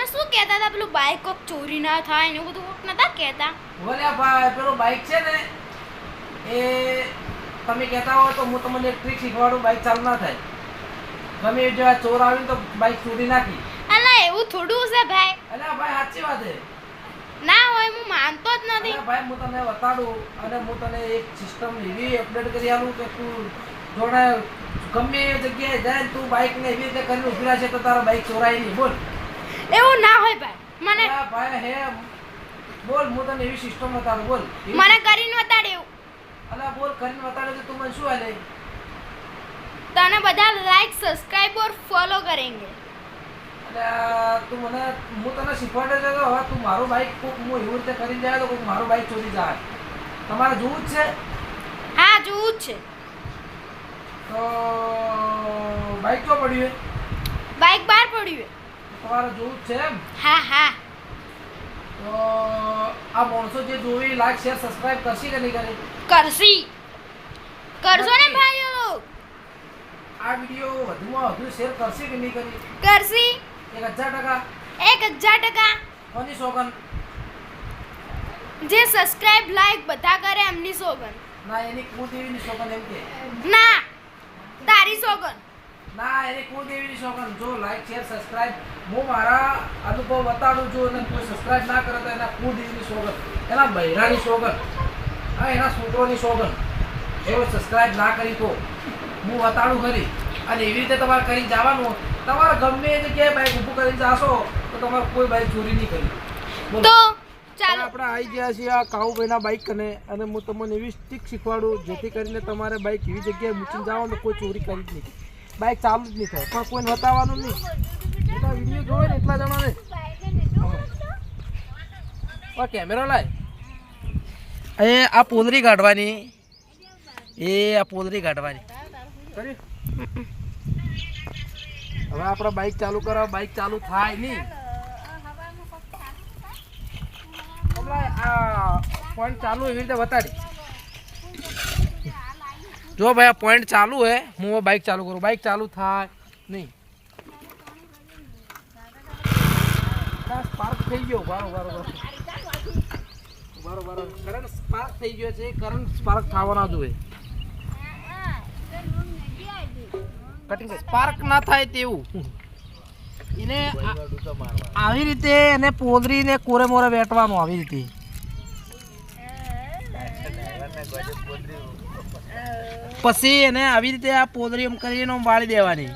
તમે શું કહેતા હતા? પેલું બાઈક કોક ચોરી ના થાય ને એવું બધું કોક નતા કહેતા? ભલે ભાઈ પેલો બાઈક છે ને એ તમે કહેતા હો તો હું તમને એક ટ્રીક શીખવાડું બાઇક ચાલુ ના થાય. ગમે એ જો આ ચોર આવીને તો બાઈક ચોરી નાખી. અલા એવું થોડું છે ભાઈ. અલા ભાઈ સાચી વાત છે. ના હોય હું માનતો જ નથી. ભાઈ હું તમને બતાડું અને હું તને એક સિસ્ટમ એવી અપડેટ કરી આલું કે તું જોડે ગમે એ જગ્યાએ જાય તું બાઈકને એવી રીતે કરીને ઊભી છે તો તારા બાઈક ચોરાય નહીં. બોલ. એવું ના હોય ભાઈ. મને ભાઈ હે બોલ હું તને એવી સિસ્ટમ બતાવું બોલ. મને કરીને બતાડે એવું. અલા બોલ કરીને બતાડે તો તું મને શું આલે તને બધા લાઈક સબસ્ક્રાઇબ ઓર ફોલો કરેંગે. અલા તું મને હું તને શીખવાડે છે તો હવે તું મારું બાઈક કોક હું એવું રીતે કરીને જાય તો કોક મારું બાઈક ચોરી જાય. તમારે જોવું જ છે? હા જોવું જ છે. તો બાઈક તો પડ્યું બાઈક બહાર પડ્યું. તમારે જોવું જ છે એમ. હા હા. તો આ માણસો જે જોવી લાઈક શેર સબસ્ક્રાઇબ કરશે કે નહીં કરે? કરશી. કરશો ને ભાઈઓ? આ વીડિયો વધુમાં વધુ શેર કરશે કે નહીં કરી? કરશી. એક હજાર ટકા. એક હજાર ટકા. કોની સોગન? જે સબસ્ક્રાઇબ લાઈક બધા કરે એમની સોગન. ના એની કુદેવીની સોગન એમ કે. ના. ના એની કુળદેવીની સોગન. જો લાઈક શેર સબસ્ક્રાઇબ હું મારા અનુભવ બતાડું છું અને કોઈ સબસ્ક્રાઇબ ના કરે તો એના કુળદેવીની શોખન એના બૈરાની શોખન હા એના છોકરોની શોખન એવો સબસ્ક્રાઇબ ના કરી તો. હું બતાડું ખરી. અને એવી રીતે તમારે કરી જવાનું તમારે ગમે એ જગ્યાએ બાઈક ઊભું કરીને જાશો તો તમારે કોઈ બાઈક ચોરી નહીં કરી. તો ચાલો. આપણે આવી ગયા છીએ આ કાઉભાઈના બાઈક કને અને હું તમને એવી સ્ટીક શીખવાડું જેથી કરીને તમારે બાઈક એવી જગ્યાએ મૂકીને જાઓ ને કોઈ ચોરી કરી જ નહીં. બાઈક ચાલુ જ નહીં થાય. પણ કોઈને બતાવવાનું નહીં. એટલા વીડિયો જોવે ને એટલા જણાને. આ કેમેરો લાય. એ આ પોદરી કાઢવાની. એ આ પોદરી કાઢવાની. હવે આપણે બાઇક ચાલુ કરો બાઈક ચાલુ થાય નહીં. પોઈન્ટ ચાલુ એવી રીતે બતાડી જો ભાઈ, આ પોઈન્ટ ચાલુ હે. હું બાઇક ચાલુ કરું. બાઇક ચાલુ થાય નહીં. સ્પાર્ક થઈ ગયો. બારો બારો બારો કરંટ સ્પાર્ક થઈ ગયો છે. કરંટ સ્પાર્ક થવાના જોઈએ કટિંગ સ્પાર્ક ના થાય તેવું. એને આવી રીતે એને પોદરીને કોરે મોરે વેટવાનું, આવી રીતે. પછી એને આવી રીતે આ પોદરી એમ કરીને વાળી દેવાની.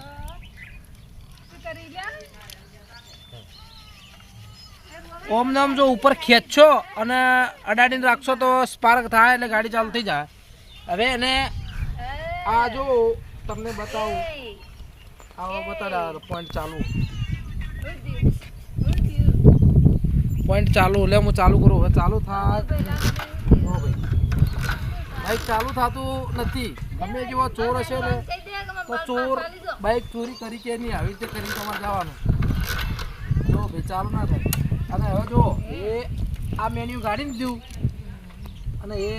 ઓમ ને આમ જો ઉપર ખેંચશો અને અડાડીને રાખશો તો સ્પાર્ક થાય એટલે ગાડી ચાલુ થઈ જાય. હવે એને આ જો તમને બતાવું. આવો બતાડા પોઈન્ટ ચાલુ. પોઈન્ટ ચાલુ, એટલે હું ચાલુ કરું. હવે ચાલુ થાય. બાઈક ચાલુ થતું નથી. ગમે જેવો ચોર હશે ને તો ચોર બાઈક ચોરી કરી કે નહીં આવી રીતે કરીને તમારે જવાનું. જો ભાઈ ચાલુ ના થાય. અને હવે જો એ આ મેન્યુ ગાડી દીધું. અને એ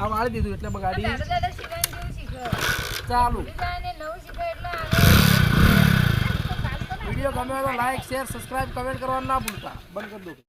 આ વાળી દીધું એટલે ગાડી ચાલુ. વીડિયો ગમે તો લાઈક શેર સબસ્ક્રાઈબ કમેન્ટ કરવાનું ના ભૂલતા. બંધ કરી દો.